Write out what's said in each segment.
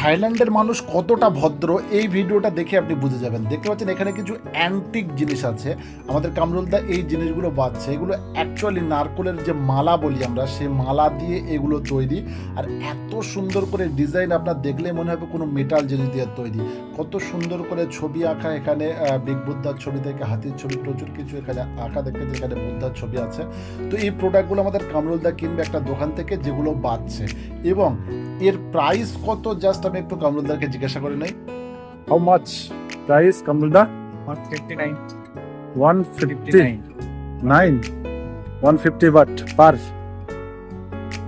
থাইল্যান্ডের মানুষ কতটা ভদ্র, এই ভিডিওটা দেখে আপনি বুঝে যাবেন। দেখতে পাচ্ছেন, এখানে কিছু অ্যান্টিক জিনিস আছে। আমাদের কামরুলদা এই জিনিসগুলো বাচ্ছে এগুলো অ্যাকচুয়ালি নারকোলের যে মালা বলি আমরা, সেই মালা দিয়ে এগুলো তৈরি। আর এত সুন্দর করে ডিজাইন আপনার দেখলে মনে হবে কোনো মেটাল জিনিস দিয়ে তৈরি। কত সুন্দর করে ছবি আঁকা এখানে বিগ বুদ্ধার ছবি থেকে হাতির ছবি, প্রচুর কিছু এখানে আঁকা দেখতে এখানে বুদ্ধার ছবি আছে। তো এই প্রোডাক্টগুলো আমাদের কামরুলদা কিনবে একটা দোকান থেকে, যেগুলো বাচ্ছে এবং এর প্রাইস কত জাস্ট আমি একটু কামরুলদারকে জিজ্ঞাসা করে নেই How much price, Kamrulda? 159. 159. 150 baht per.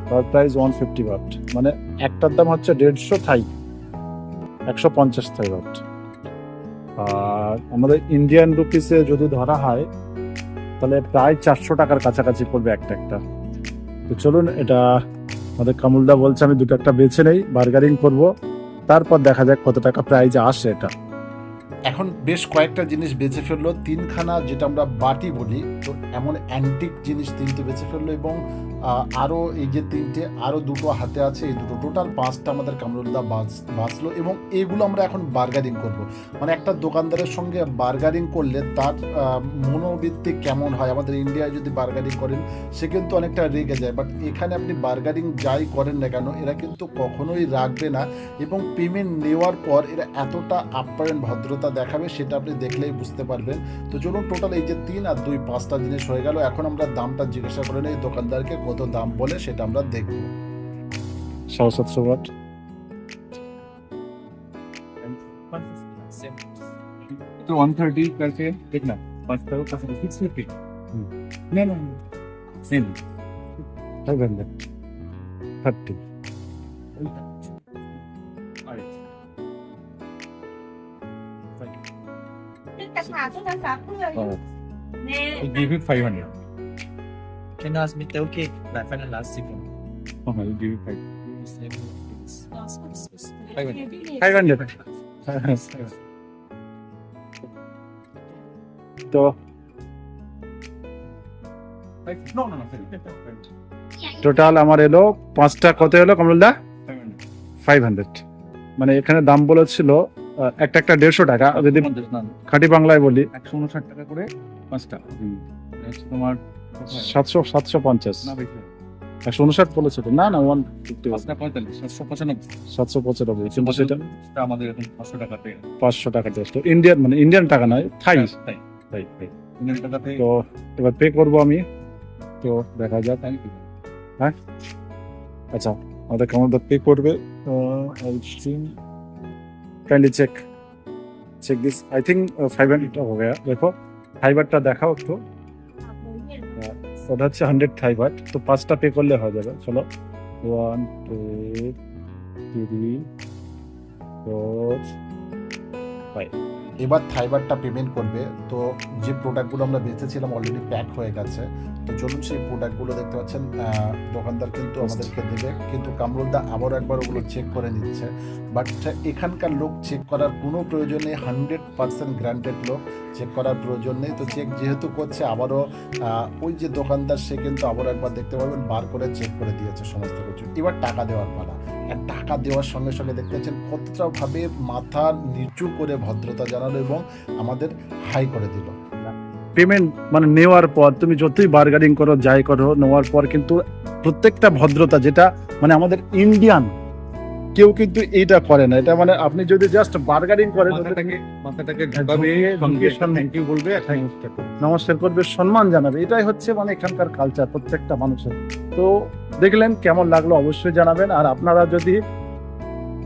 Per price 150 baht. মানে একটার দাম হচ্ছে দেড়শো থাই একশো পঞ্চাশ থাই বাট আর আমাদের ইন্ডিয়ান রুপিসে যদি ধরা হয় তাহলে প্রায় চারশো টাকার কাছাকাছি পড়বে একটা একটা তো চলুন এটা আমাদের কামুলদা বলছে, আমি দুটো একটা বেছে নেই, বার্গারিং করব। তারপর দেখা যাক কত টাকা প্রাইজ আসে এটা। এখন বেশ কয়েকটা জিনিস বেছে ফেলল। তিনখানা যেটা আমরা বাটি বলি, তো এমন অ্যান্টিক জিনিস তিনটে বেছে ফেলল এবং আরও এই যে তিনটে আরও দুটো হাতে আছে, এই দুটো টোটাল পাঁচটা আমাদের কামরুলদা বাঁচ, বাঁচলো এবং এগুলো আমরা এখন বার্গারিং করব। মানে একটা দোকানদারের সঙ্গে বার্গারিং করলে তার মনোবৃত্তি কেমন হয়? আমাদের ইন্ডিয়ায় যদি বার্গারিং করেন, সে কিন্তু অনেকটা রেগে যায়। বাট এখানে আপনি বার্গারিং যাই করেন না কেন, এরা কিন্তু কখনোই রাখবে না এবং পেমেন্ট নেওয়ার পর এরা এতটা আপ্যায়ন ভদ্রতা অবস্থা দেখাবে সেটা আপনি দেখলেই বুঝতে পারবেন। তো চলুন টোটাল এই যে তিন আর দুই পাঁচটা জিনিস হয়ে গেল। এখন আমরা দামটা জিজ্ঞাসা করে নিই দোকানদারকে কত দাম বলে সেটা আমরা দেখব। সাড়ে সাতশো ঠিক না? Thirty We give you 500 Can you ask me okay? Like final last second. oh we give you 5 500 five hundred তো 500 টোটাল আমার এলো পাঁচটা কত এলো কমলদা 500 ফাইভ হান্ড্রেড মানে এখানে দাম বলেছিল একটা একটা দেড়শো টাকা যদি খাঁটি বাংলায় বলি। একশো উনষাট টাকা করে পাঁচটা। তোমার সাতশো সাতশো পঞ্চাশ। না একশো উনষাট বলেছিল না না ওয়ান ফিফটি পঁয়তাল্লিশ সাতশো পঁচানব্বই। সাতশো পঁচানব্বই কিন্তু সেটা আমাদের এখন পাঁচশো টাকাতে পাঁচশো টাকা টেস্ট ইন্ডিয়ান মানে ইন্ডিয়ান টাকা নয় থাই থাই থাই ইন্ডিয়ান টাকাতে তো এবার পে করব আমি। তো দেখা যাক। ইউ আচ্ছা আমাদের কেমন পে করবে kindly check check this I think ফাইবারটা হবে দেখো ফাইবারটা দেখাও একটু। ওটা হচ্ছে হান্ড্রেড ফাইবার তো পাঁচটা পে করলে হয়ে যাবে। চলো। One two three four five এবার থাইবারটা পেমেন্ট করবে। তো যে প্রোডাক্টগুলো আমরা বেঁচেছিলাম অলরেডি প্যাক হয়ে গেছে। তো চলুন সেই প্রোডাক্টগুলো দেখতে পাচ্ছেন। দোকানদার কিন্তু আমাদেরকে দেবে। কিন্তু কামরুলদা আবারও একবার ওগুলো চেক করে নিচ্ছে। বাট এখানকার লোক চেক করার কোনো প্রয়োজন নেই। হান্ড্রেড পার্সেন্ট গ্রান্টেড লোক চেক করার প্রয়োজন নেই। তো চেক যেহেতু করছে আবারও ওই যে দোকানদার সে কিন্তু আবারও একবার দেখতে পাবেন বার করে চেক করে দিয়েছে সমস্ত কিছু। এবার টাকা দেওয়ার পালা। আর টাকা দেওয়ার সঙ্গে সঙ্গে দেখতে পাচ্ছেন কতটা ভাবে মাথা নিচু করে ভদ্রতা জানালো এবং আমাদের হাই করে দিল। পেমেন্ট মানে নেওয়ার পর তুমি যতই বার্গারিং করো যাই করো নেওয়ার পর কিন্তু প্রত্যেকটা ভদ্রতা যেটা মানে আমাদের ইন্ডিয়ান কেউ কিন্তু এইটা করে না। এটা মানে আপনি যদি জাস্ট বার্গারিং করেন মাথাটাকে ঢুকাবে থ্যাংক ইউ বলবে। নমস্কার করবে সম্মান জানাবে। এটাই হচ্ছে মানে এখানকার কালচার প্রত্যেকটা মানুষের। তো দেখলেন কেমন লাগল অবশ্যই জানাবেন। আর আপনারা যদি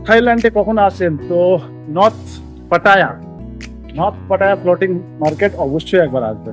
থাইল্যান্ডে কখনো আসেন তো north Pattaya north Pattaya floating market অবশ্যই একবার আসবেন